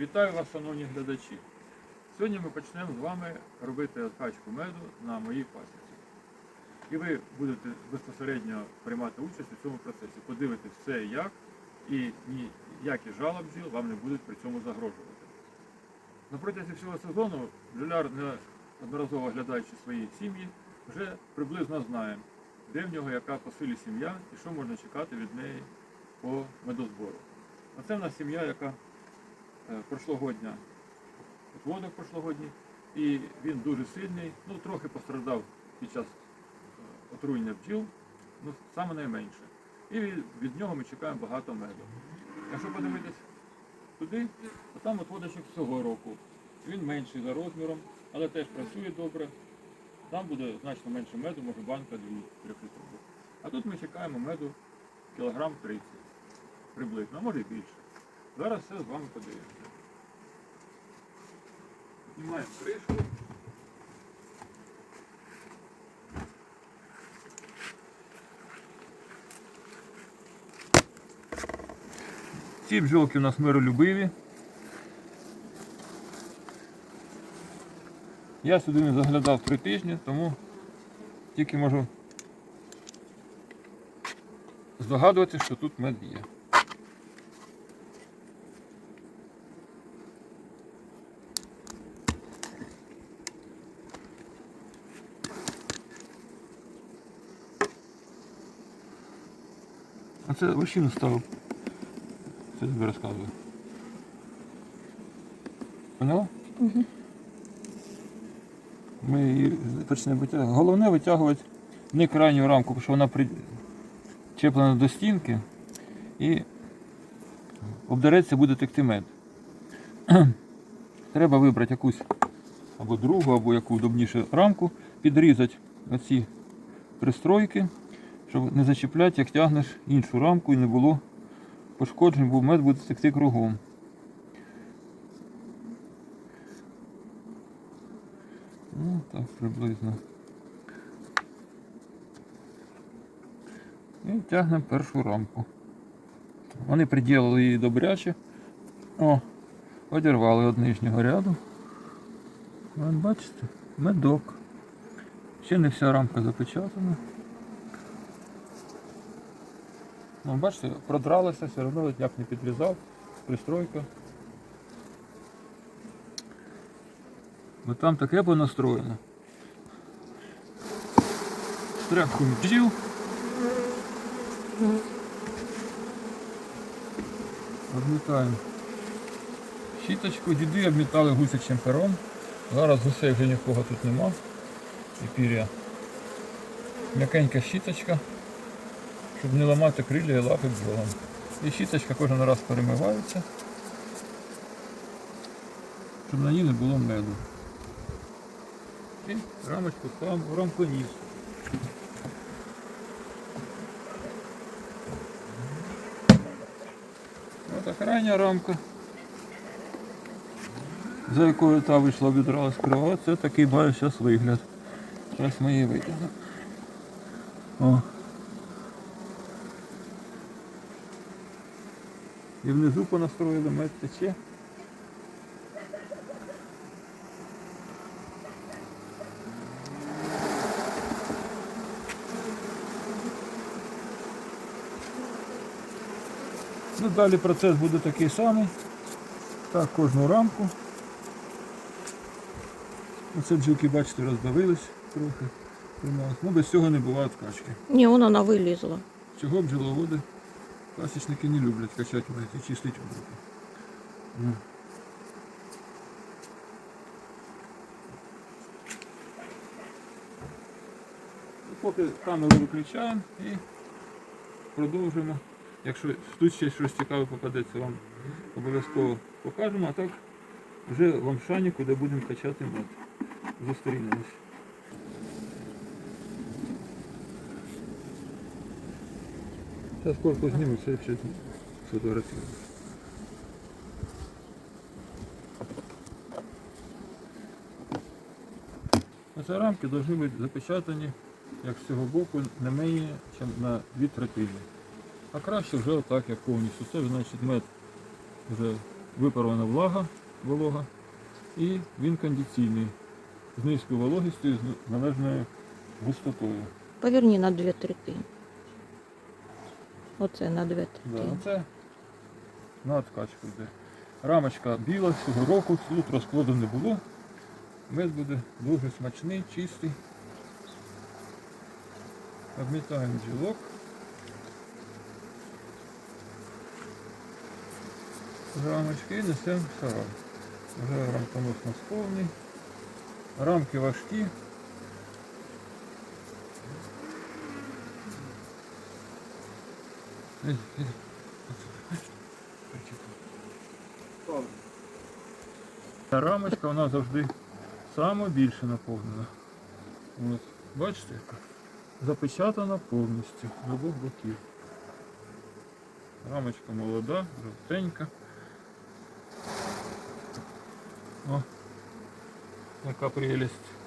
Вітаю вас, шановні глядачі. Сьогодні ми почнемо з вами робити откачку меду на моїй пасіці. І ви будете безпосередньо приймати участь у цьому процесі, подивитись все як, і ніякі жалоб бджіл вам не будуть при цьому загрожувати. На протязі всього сезону бджоляр, неодноразово оглядаючи свої сім'ї, вже приблизно знає, де в нього яка по силі сім'я і що можна чекати від неї по медозбору. Оце в нас сім'я, яка прошлогодня, відводок прошлогодній, і він дуже сильний, ну трохи постраждав під час е, отруєння бджіл, ну саме найменше. І від, нього ми чекаємо багато меду. Якщо подивитись туди, то там отводочок цього року. Він менший за розміром, але теж працює добре. Там буде значно менше меду, може банка 2 трьохлітрову. А тут ми чекаємо меду кілограм 30 приблизно, а може і більше. Зараз все з вами подивимося. Знімаємо кришку. Ці бджолки у нас миролюбиві. Я сюди не заглядав три тижні, тому тільки можу здогадуватися, що тут мед є. Це лощину ставив. Це тобі розказую. Поняла? Угу. Ми її почнемо витягувати. Головне витягувати не крайню рамку, тому що вона причеплена до стінки і обдереться буде текти мед. Треба вибрати якусь або другу, або яку удобніше рамку, підрізати оці пристройки, щоб не зачіпляти, як тягнеш іншу рамку і не було пошкоджень, бо мед буде текти кругом. Ну, так приблизно. І тягнемо першу рамку. Вони приділили її добряче. О, одірвали від нижнього ряду. Бачите, медок. Ще не вся рамка запечатана. Ну, бачите, продралася, все одно як не підв'язав, пристройка. Бо там таке понастроєно. Стряхуємо бджіл. Обмітаємо щіточку. Діди обмітали гусячим пером. Зараз гусей вже нікого тут нема. І пір'я. М'якенька щіточка, щоб не ламати крилля і лапи бджолам. І щіточка кожен раз перемивається, щоб на ній не було меду. І рамочку в рамконіс. Ось крайня рамка, за якою та вийшла обідралась крила, це такий має зараз вигляд. Зараз ми її витягнемо. І внизу понастроїли мед тече. Ну, далі процес буде такий самий. Так, кожну рамку. Оце бджілки, бачите, роздавились трохи. Ну, без цього не буває откачки. Ні, вона вилізла. Чого бджоловоди? Пасічники не люблять качати і чистити. Ну. Ну, Поки камеру виключаємо і продовжуємо. Якщо тут ще щось цікаве попадеться, вам обов'язково покажемо, а так вже в Амшані, куди будемо качати мед. Зустрінемось. Сейчас корпус сниму, все ще сфотографирую. Оці рамки повинні бути запечатані, як з цього боку, не менше, ніж на дві третини. А краще вже отак, як повністю. Це значить мед вже випарована влага, волога, і він кондиційний з низькою вологістю і з належною густотою. Поверні на дві третини. Оце на дві Да, третини. це на откачку йде. Рамочка біла цього року, тут розплоду не було. Мед буде дуже смачний, чистий. Обмітаємо джілок. з рамочки і несемо в сарай. Вже рамконос у нас повний. Рамки важкі. Ця рамочка вона завжди саме більше наповнена. От. Бачите? Запечатана повністю з обох боків. Рамочка молода, жовтенька. О, яка прелість.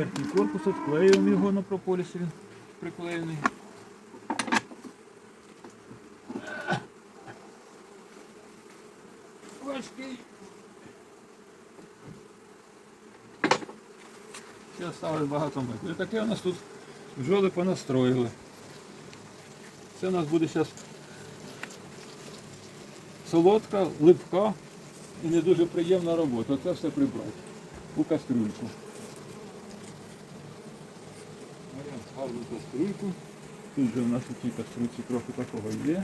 Верхній корпус відклеюємо його на прополісі, він приклеєний. Важкий. Ставили багато метрів. Таке у нас тут бджоли понастроїли. Це у нас буде зараз солодка, липка і не дуже приємна робота. Це все прибрати у кастрюльку. Гарну кастрюльку. Тут же в нас у цій кастрюльці трохи такого є.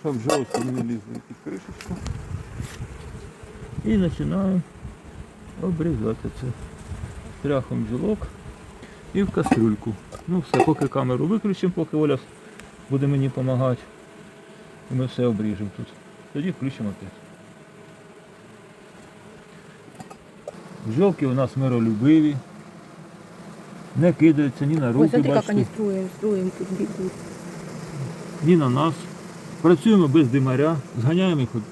Щоб жовтко не лізли під кришечку. І починаємо обрізати це штряхом бджолок і в кастрюльку. Ну все, поки камеру виключимо, поки Оля буде мені допомагати. І ми все обріжемо тут. Тоді включимо опять. Бджолки у нас миролюбиві, не кидаються ні на Ой, руки, смотри, как бачите, они строим, строим тут бегут. ні на нас. Працюємо без димаря, зганяємо їх от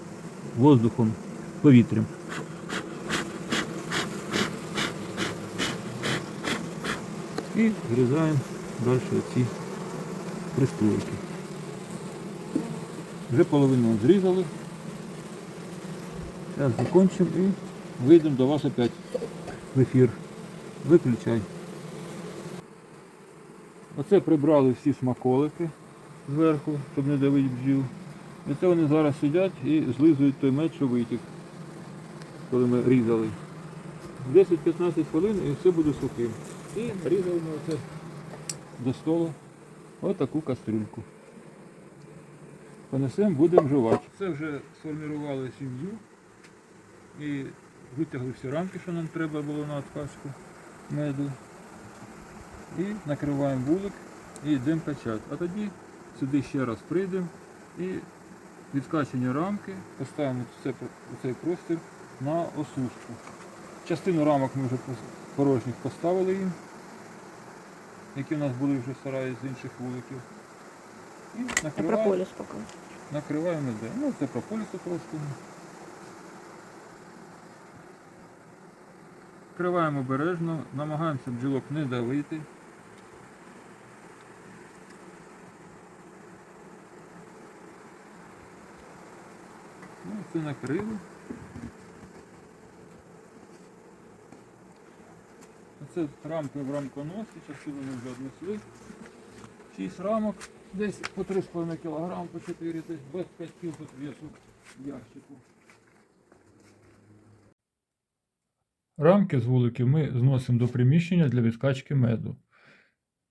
воздухом, повітрям. І зрізаємо далі ці пристройки. Вже половину зрізали. Зараз закінчимо і вийдемо до вас опять в ефір. Виключай. Оце прибрали всі смаколики зверху, щоб не давити бджіл. І це вони зараз сидять і злизують той мед, що витік, коли ми різали. 10-15 хвилин і все буде сухим. І різали ми оце до столу отаку кастрюльку. Понесемо, будемо жувати. Це вже сформували сім'ю і витягли всі рамки, що нам треба було на откачку меду. І накриваємо вулик і йдемо качати. А тоді сюди ще раз прийдемо і відкачені рамки поставимо цей простір на осушку. Частину рамок ми вже порожніх поставили їм, які у нас були вже в сараї з інших вуликів. І накриваємо, накриваємо де. Ну, це прополісу трошки. Вкриваємо обережно, намагаємося бджілок не давити. Це накрили. Оце рамки в рамконосі, частину ми вже однесли. 6 рамок, десь по 3,5 кг, по 4, десь 25 кг тут весу ящику. Рамки з вуликів ми зносимо до приміщення для відкачки меду.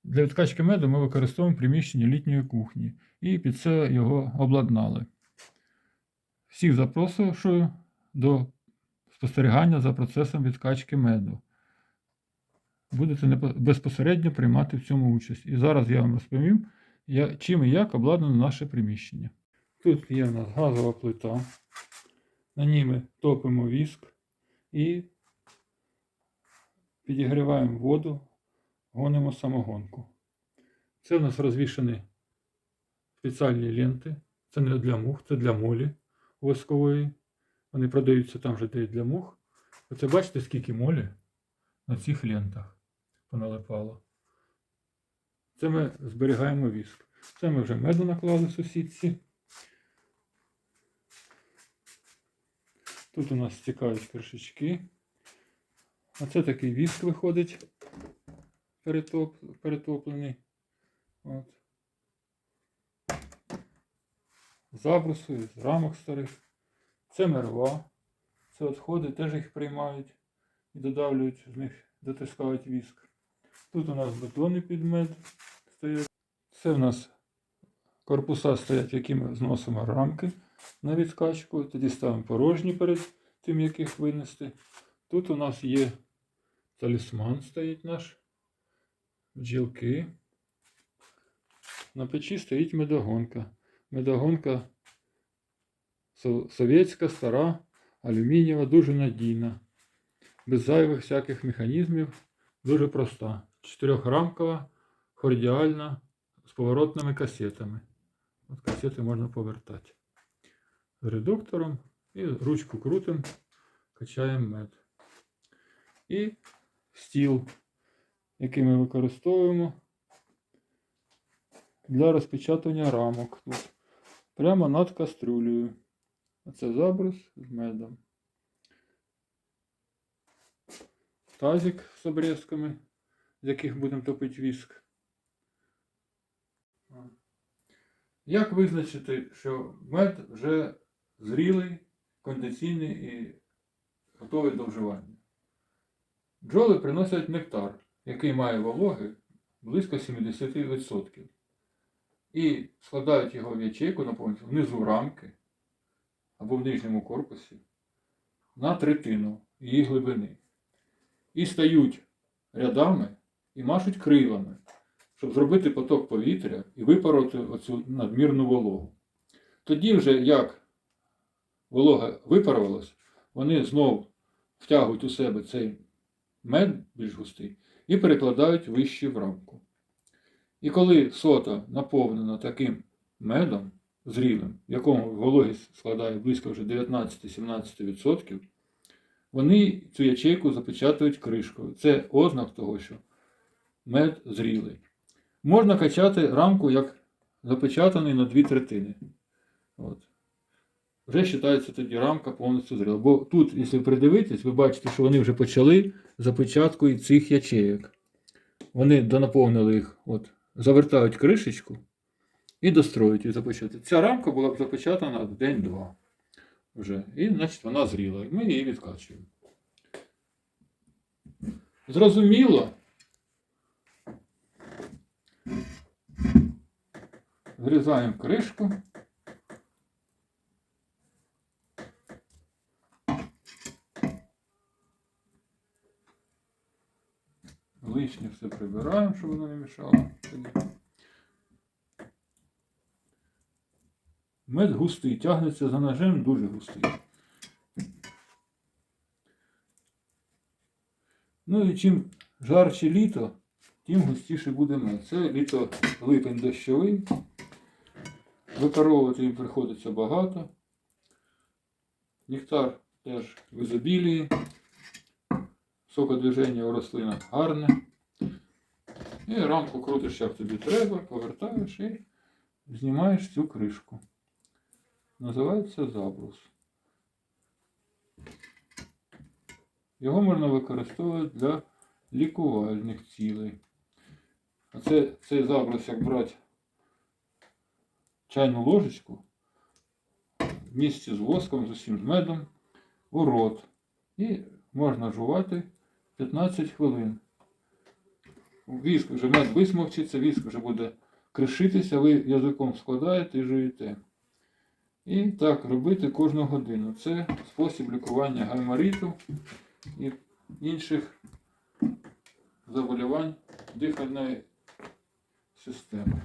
Для відкачки меду ми використовуємо приміщення літньої кухні і під це його обладнали. Всіх запрошую до спостерігання за процесом відкачки меду. Будете безпосередньо приймати в цьому участь. І зараз я вам розповім, чим і як обладнано наше приміщення. Тут є у нас газова плита. На ній ми топимо віск і підігріваємо воду, гонимо самогонку. Це в нас розвішені спеціальні ленти. Це не для мух, це для молі воскової. Вони продаються там же, де для мух. Оце бачите, скільки молі на цих лентах поналипало. Це ми зберігаємо віск. Це ми вже меду наклали сусідці. Тут у нас стікають кришечки. А це такий віск виходить перетоп, перетоплений. От. З Забрусу, з рамок старих. Це мерва. Це відходи, теж їх приймають і додавлюють, з них дотискають віск. Тут у нас бетони під мед стоять. Це в нас корпуса стоять, які ми зносимо рамки на відкачку. Тоді ставимо порожні перед тим, як їх винести. Тут у нас є талісман стоїть наш, бджілки. На печі стоїть медогонка. Медогонка совєтська, стара, алюмінієва, дуже надійна. Без зайвих всяких механізмів, дуже проста. Чотирьохрамкова, хордіальна, з поворотними касетами. От касети можна повертати. З редуктором і ручку крутимо, качаємо мед. І стіл, який ми використовуємо для розпечатання рамок тут. Прямо над кастрюлею. Оце забрус з медом. Тазик з обрізками, з яких будемо топити віск. Як визначити, що мед вже зрілий, кондиційний і готовий до вживання? Бджоли приносять нектар, який має вологи близько 70%. І складають його в ячейку наповнюють внизу рамки або в нижньому корпусі на третину її глибини. І стають рядами і машуть крилами, щоб зробити поток повітря і випороти оцю надмірну вологу. Тоді вже як волога випарувалась, вони знов втягують у себе цей мед більш густий і перекладають вище в рамку. І коли сота наповнена таким медом зрілим, в якому вологість складає близько вже 19-17%, вони цю ячейку запечатують кришкою. Це ознак того, що мед зрілий. Можна качати рамку як запечатаний на дві третини. От. Вже вважається тоді рамка повністю зріла. Бо тут, якщо придивитись, ви бачите, що вони вже почали запечатку і цих ячеєк. Вони донаповнили їх, от, завертають кришечку і достроюють і запечатати. Ця рамка була б запечатана в день-два вже. І, значить, вона зріла. Ми її відкачуємо. Зрозуміло. Зрізаємо кришку. Лишнє все прибираємо, щоб воно не мішало. Мед густий, тягнеться за ножем дуже густий. Ну і чим жарче літо, тим густіше буде мед. Це літо липень дощовий. Випаровувати їм приходиться багато. Нектар теж в ізобілії. Сокодвиження у рослинах гарне. І рамку крутиш, як тобі треба, повертаєш і знімаєш цю кришку. Називається забрус. Його можна використовувати для лікувальних цілей. А це, цей забрус, як брати чайну ложечку в місці з воском, з усім з медом у рот. І можна жувати 15 хвилин. Віск вже мед висмовчиться, віск вже буде кришитися, ви язиком складаєте і жуєте. І так робити кожну годину. Це спосіб лікування гаймориту і інших заболівань дихальної системи.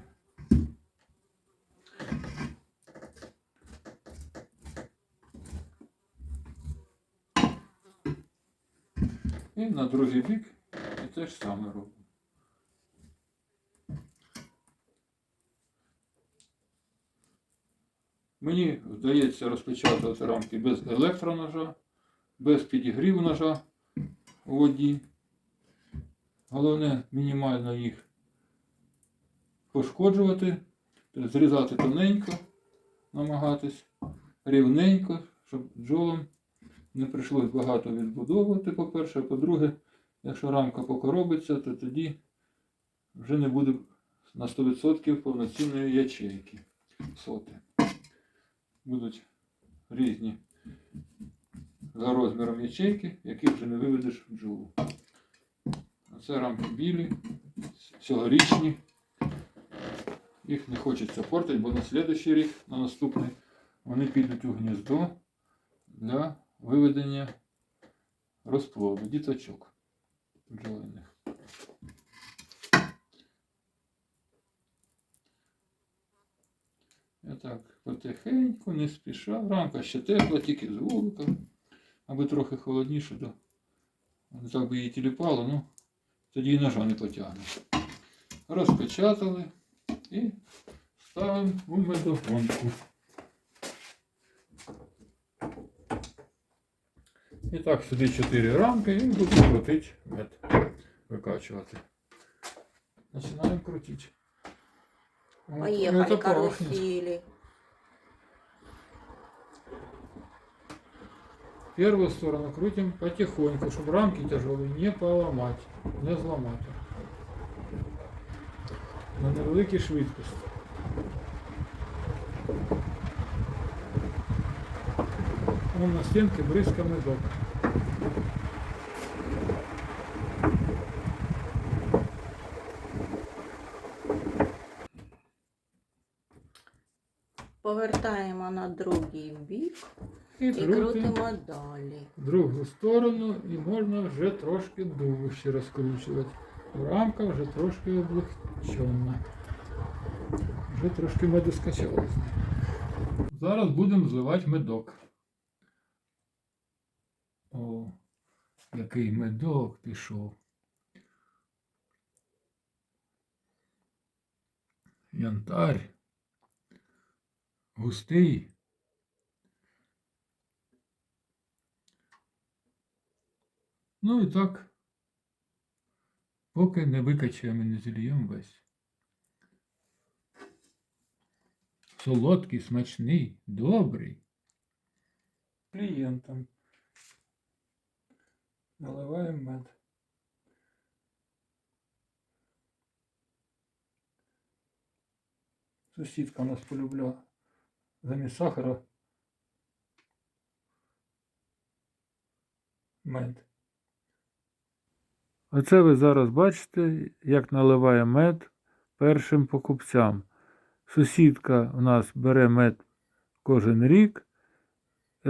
І на другий бік і те ж саме робимо. Мені вдається розпечатувати рамки без електроножа, без підігріву ножа у воді. Головне мінімально їх пошкоджувати, зрізати тоненько, намагатись, рівненько, щоб бджолам не прийшлось багато відбудовувати, по-перше, а по-друге, якщо рамка покоробиться, то тоді вже не буде на 100% повноцінної ячейки соти. Будуть різні за розміром ячейки, які вже не виведеш в бджолу. Це рамки білі, цьогорічні. Їх не хочеться портити, бо на слідуючий рік, на наступний, вони підуть у гніздо для виведення розплоду, діточок бджолиних. Я так потихеньку, не спіша. Рамка ще тепла, тільки з вуликом, аби трохи холодніше, то не так би її тіліпало, ну тоді і ножа не потягне. Розпечатали і ставимо у медогонку. І так, сюди 4 рамки і буду крутити мед. Викачувати. Починаємо крутити. От, Поехали, это пахнет. карусели. Первую сторону крутим потихоньку, чтобы рамки тяжелые не поломать, не зламать. На невеликій швидкості. Вон на стінки бризка медок. Повертаємо на другий бік І і крутимо далі. в другу сторону і можна вже трошки довше розкручувати. Рамка вже трошки облегчена. Вже трошки меду. Зараз будемо зливати медок. О, який медок пішов. Янтарь. Густий. Ну і так, поки не викачаємо не зільємо весь. Солодкий, смачний, добрий. Клієнтам. Наливаємо мед. Сусідка у нас полюбляла замість сахара мед. Оце ви зараз бачите, як наливає мед першим покупцям. Сусідка у нас бере мед кожен рік.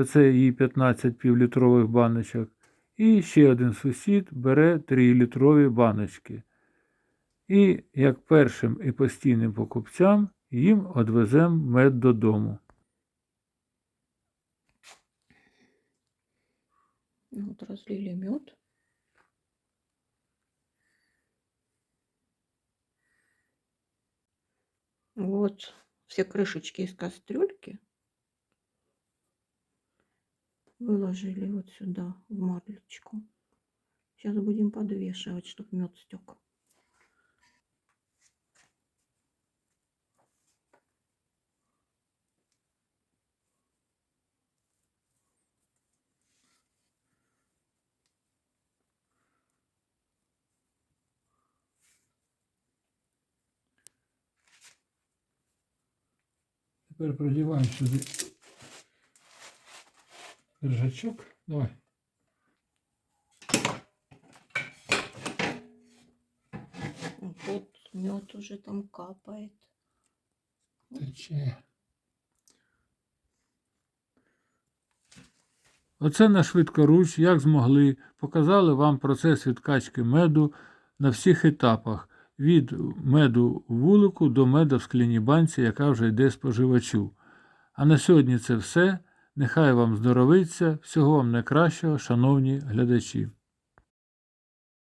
Це її 15 півлітрових баночок. І ще один сусід бере 3-літрові баночки. І як першим і постійним покупцям їм одвеземо мед додому. Ну, Вот разлили мед. Вот все крышечки из кастрюльки выложили вот сюда в марлечку. Сейчас будем подвешивать, чтобы мед стек. Тепер продіваємо сюди держачок. Давай. Вот мед уже там капает. Тече. Оце на швидкоруч, як змогли, показали вам процес відкачки меду на всіх етапах. Від меду вулику до меду в скляній банці, яка вже йде споживачу. А на сьогодні це все. Нехай вам здоровиться, всього вам найкращого, шановні глядачі.